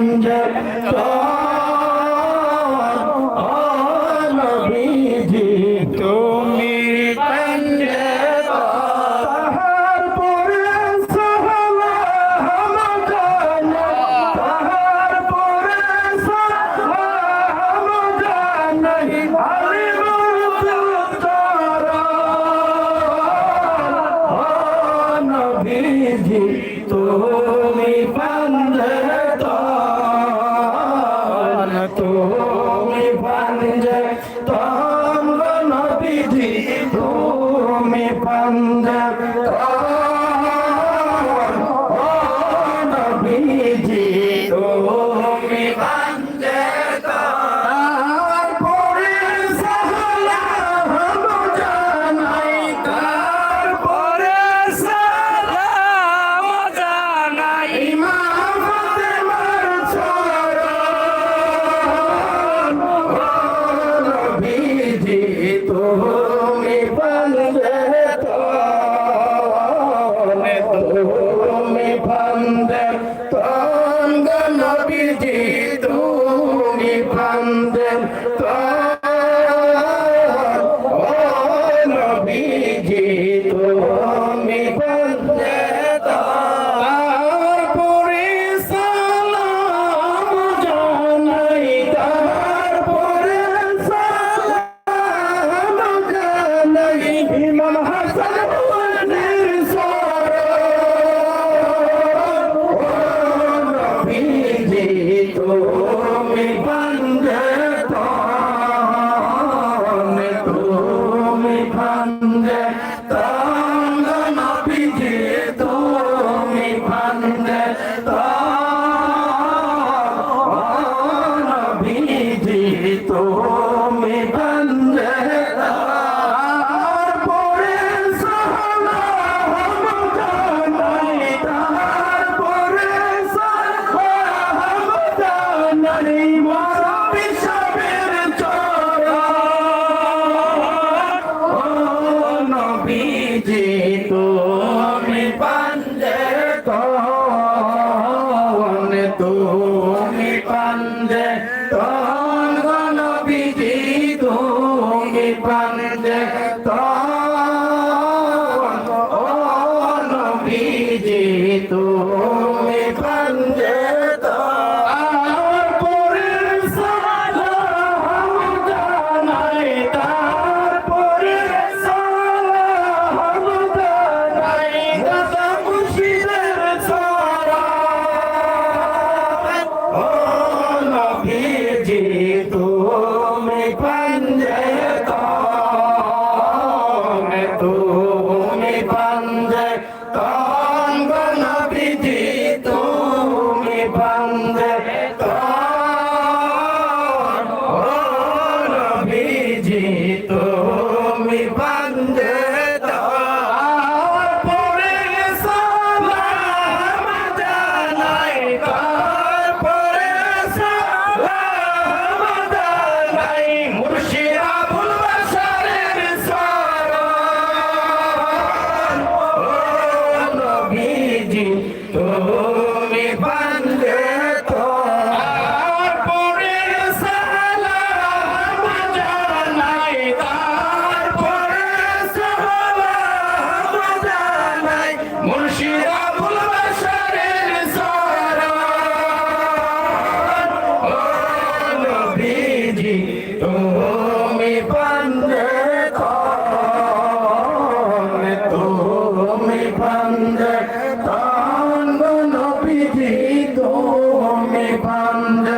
সঞ্জয় তুমি বন্দে প্রাণ নবীজি Bandar পান্দে ও নবীজি তুমি পান্দে আর তুমি